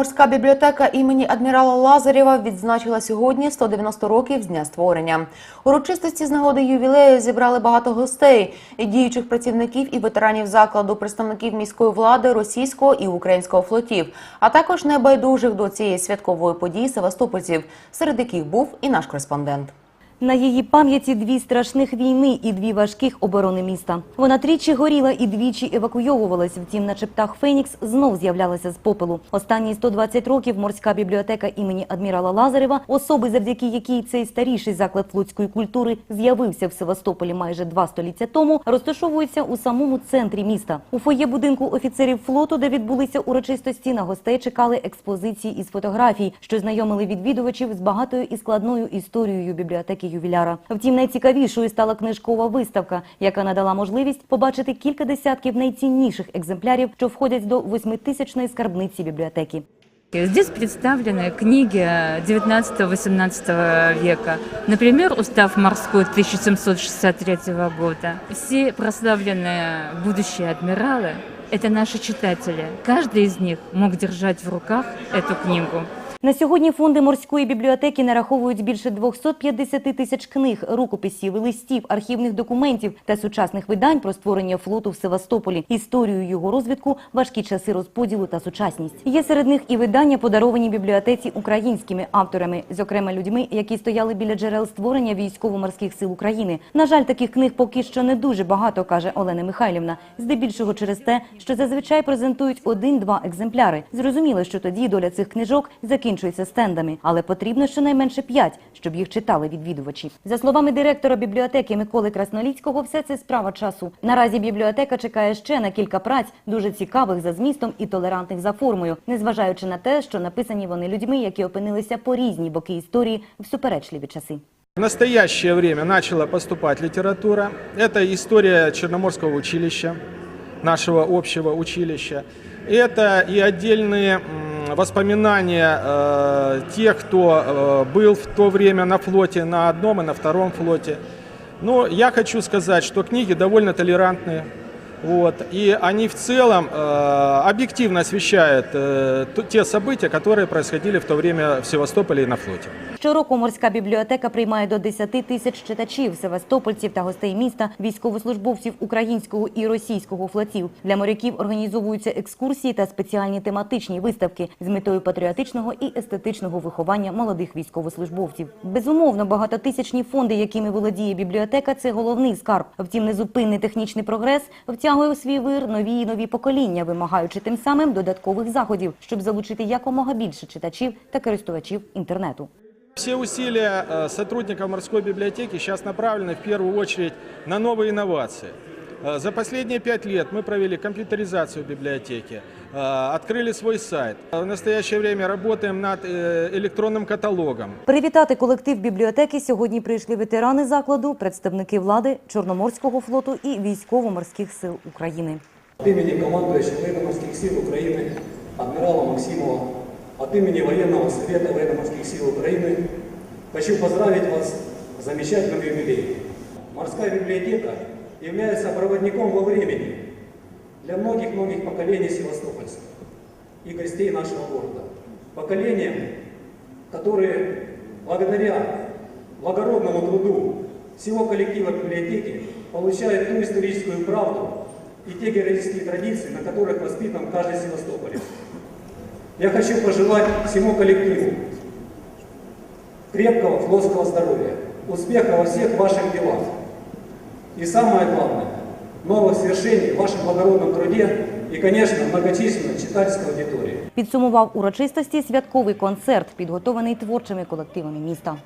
Морська бібліотека імені адмірала Лазарєва відзначила сьогодні 190 років з дня створення. Урочистості з нагоди ювілею зібрали багато гостей, діючих працівників і ветеранів закладу, представників міської влади, російського і українського флотів, а також небайдужих до цієї святкової події севастопольців, серед яких був і наш кореспондент. На її пам'яті дві страшних війни і дві важких оборони міста. Вона тричі горіла і двічі евакуйовувалася. Втім, наче птах Фенікс знов з'являлася з попелу. Останні 120 років морська бібліотека імені адмірала Лазарева, особи, завдяки якій цей старіший заклад флотської культури з'явився в Севастополі майже два століття тому, розташовується у самому центрі міста. У фоє будинку офіцерів флоту, де відбулися урочистості, на гостей чекали експозиції із фотографій, що знайомили відвідувачів з багатою і складною історією бібліотеки ювіляра. Втім, найцікавішою стала книжкова виставка, яка надала можливість побачити кілька десятків найцінніших екземплярів, що входять до восьмитисячної скарбниці бібліотеки. Здесь представлены книги 19-18 века. Например, Устав морской 1763 года. Все прославленные будущие адмиралы – это наши читатели. Каждый из них мог держать в руках эту книгу. На сьогодні фонди морської бібліотеки нараховують більше 250 тисяч книг, рукописів, листів, архівних документів та сучасних видань про створення флоту в Севастополі, історію його розвитку, важкі часи розподілу та сучасність. Є серед них і видання, подаровані бібліотеці українськими авторами, зокрема людьми, які стояли біля джерел створення військово-морських сил України. На жаль, таких книг поки що не дуже багато, каже Олена Михайлівна. Здебільшого через те, що зазвичай презентують один-два екземпляри. Зрозуміло, що тоді доля цих книжок закінчується стендами, але потрібно щонайменше п'ять, щоб їх читали відвідувачі. За словами директора бібліотеки Миколи Красноліцького, все це справа часу. Наразі бібліотека чекає ще на кілька праць, дуже цікавих за змістом і толерантних за формою, незважаючи на те, що написані вони людьми, які опинилися по різні боки історії в суперечливі часи. В настоящее время начала поступать литература. Это история Черноморского училища, нашего общего училища. Это и отдельные м, воспоминания э, тех, кто э, был в то время на флоте, на одном и на втором флоте. Но я хочу сказать, что книги довольно толерантные. Вот, и они в целом э, объективно освещают э, т- те события, которые происходили в то время в Севастополе и на флоте. Щороку морська бібліотека приймає до 10 тисяч читачів, севастопольців та гостей міста, військовослужбовців українського і російського флотів. Для моряків організовуються екскурсії та спеціальні тематичні виставки з метою патріотичного і естетичного виховання молодих військовослужбовців. Безумовно, багатотисячні фонди, якими володіє бібліотека, це головний скарб. Втім, незупинний технічний прогрес втягує у свій вир нові і нові покоління, вимагаючи тим самим додаткових заходів, щоб залучити якомога більше читачів та користувачів інтернету. Все усилия э, сотрудников морской библиотеки сейчас направлены в первую очередь на новые инновации. Э, За последние пять лет мы провели компьютеризацию библиотеки, э, открыли свой сайт. В настоящее время работаем над э, электронным каталогом. Привітати колектив бібліотеки сьогодні прийшли ветерани закладу, представники влади, Чорноморського флоту і військово-морських сил України. От имени командующего военно-морских сил Украины адмирала Максимова, от имени Военного совета военно-морских сил Украины хочу поздравить вас с замечательным юбилеем. Морская библиотека Является проводником во времени для многих-многих поколений севастопольцев и гостей нашего города. Поколениям, которые благодаря благородному труду всего коллектива библиотеки получают ту историческую правду и те героические традиции, на которых воспитан каждый севастополец. Я хочу пожелать всему коллективу крепкого флотского здоровья, успеха во всех ваших делах. И самое главное, новых свершений в вашем благородном труде и, конечно, многочисленной читательской аудитории. Підсумував урочистості святковий концерт, підготований творчими колективами міста.